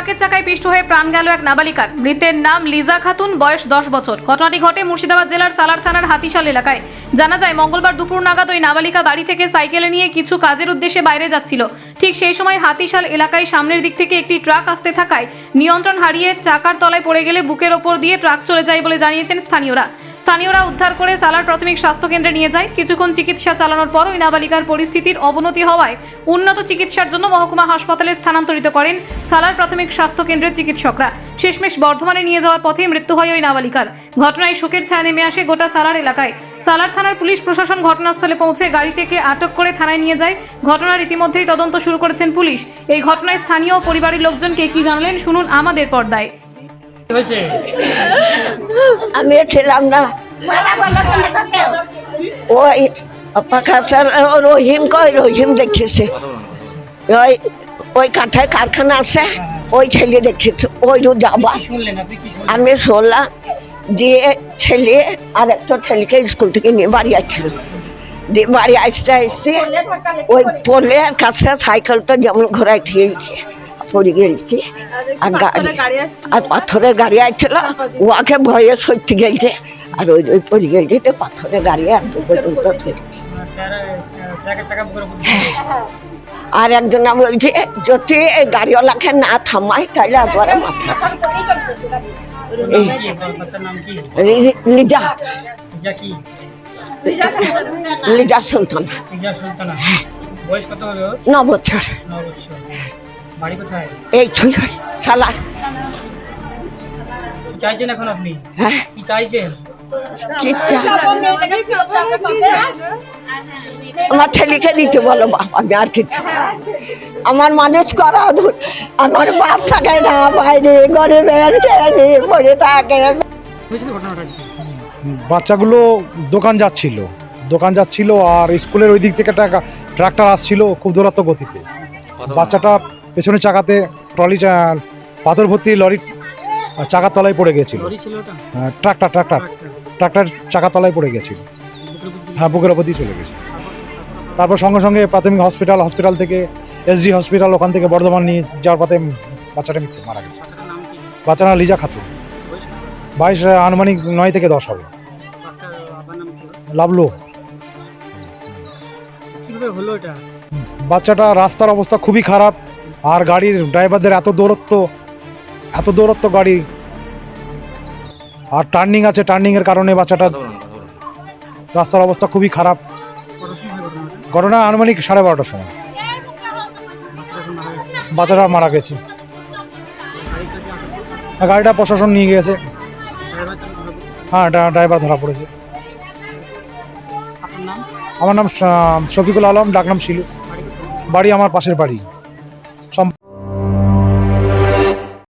ট্রাকের চাকায় পিষ্ট হয়ে প্রাণ গেল এক নাবালিকার। মৃতের নাম লিজা খাতুন, বয়স দশ বছর। ঘটনাটি ঘটে মুর্শিদাবাদ জেলার সালার থানার হাতিশাল এলাকায়। জানা যায়, মঙ্গলবার দুপুর নাগাদ ওই নাবালিকা বাড়ি থেকে সাইকেলে নিয়ে কিছু কাজের উদ্দেশ্যে বাইরে যাচ্ছিল। ঠিক সেই সময় হাতিশাল এলাকায় সামনের দিক থেকে একটি ট্রাক আসতে থাকায় নিয়ন্ত্রণ হারিয়ে চাকার তলায় পড়ে গেলে বুকের ওপর দিয়ে ট্রাক চলে যায় বলে জানিয়েছেন স্থানীয়রা। স্থানীয়রা উদ্ধার করে সালার প্রাথমিক স্বাস্থ্য কেন্দ্রে নিয়ে যায়। কিছুক্ষণ চিকিৎসা চালানোর পর ওই নাবালিকার পরিস্থিতির অবনতি হওয়ায় উন্নত চিকিৎসার জন্য মহকুমা হাসপাতালে স্থানান্তরিত করেন সালার প্রাথমিক স্বাস্থ্য কেন্দ্রের চিকিৎসকরা। শেষমেশ বর্ধমানে নিয়ে যাওয়ার পথে মৃত্যু হয় ওই নাবালিকার। ঘটনায় শোকের ছায়া নেমে আসে গোটা সালার এলাকায়। সালার থানার পুলিশ প্রশাসন ঘটনাস্থলে পৌঁছে গাড়ি থেকে আটক করে থানায় নিয়ে যায়। ঘটনার ইতিমধ্যেই তদন্ত শুরু করেছেন পুলিশ। এই ঘটনায় স্থানীয় পরিবারের লোকজনকে কি জানালেন শুনুন আমাদের পর্দায়। আমি ছিলাম না। ওই রহিম কই রহিম দেখেছে। ওই ওই কাঠের কারখানা আছে ওই ছেলে দেখেছে ওই যাবা। আমি শুনলাম দিয়ে ছেলে আর একটা ছেলেকে স্কুল থেকে নিয়ে বাড়ি আসছিল। দিয়ে বাড়ি আসতে আসতে ওই পোলের কাছে সাইকেলটা যেমন ঘোরায় খেয়েছে পড়ে গেছে আর গাড়ি আর পাথরের গাড়ি আসছিল ওকে ভয়ে সত্যি গেছে। আর ওই ওই পড়ে গেছে। তো পাথরের গাড়ি এত পর্যন্ত আর একজন বলছে যদি এই গাড়িওয়ালাকে না থামাই তাহলে একবারে মাথা লিজা। লিজা সুলতানা। ইজা সুলতানা। বয়স কত হবে ন বছর। ন বছর। বাড়ি কোথায়? এই ছুঁই সালার চাইছেন এখন আপনি? হ্যাঁ। কি চাইছেন? আমার ছেলেকে দিতে বলো বাপ আমি আর কিছু আমার মানুষ করা ধুর আমার বাপ থাকে না বাইরে গরিবের ছেলে পড়ে থাকে। বাচ্চাগুলো দোকান যাচ্ছিল। দোকান যাচ্ছিল আর স্কুলের ওই দিক থেকে একটা ট্রাক্টর আসছিল খুব দূরত্ব গতিতে। বাচ্চাটা পেছনের চাকাতে ট্রলি চা- পাথর ভর্তি লরির চাকার তলায় পড়ে গেছিল। ট্রাক্টর ট্রাক্টর ট্রাক্টর চাকার তলায় পড়ে গেছিল। হ্যাঁ বুকের ওপর দিয়ে চলে গেছে। তারপর সঙ্গে সঙ্গে প্রাথমিক হসপিটাল হসপিটাল থেকে এসডি হসপিটাল ওখান থেকে বর্ধমান নিয়ে যাওয়ার পথে বাচ্চাটা মৃত্যু মারা গেছে। নাম বাচ্চারা লিজা খাতুন। বাইশ আনুমানিক নয় থেকে দশ হবে। লাভলু বাচ্চাটা রাস্তার অবস্থা খুবই খারাপ। আর গাড়ির ড্রাইভারদের এত দূরত্ব এত দূরত্ব গাড়ি। আর টার্নিং আছে টার্নিং এর কারণে বাচ্চাটা রাস্তার অবস্থা খুবই খারাপ। ঘটনা আনুমানিক সাড়ে বারোটার সময়। বাচ্চাটা মারা গেছে। গাড়িটা প্রশাসন নিয়ে গেছে ড্রাইভার চালক ধরা পড়েছে? হ্যাঁ ড্রাইভার ধরা পড়েছে আমার নাম শফিকুল আলম ডাকনাম শিলু। বাড়ি আমার পাশের বাড়ি।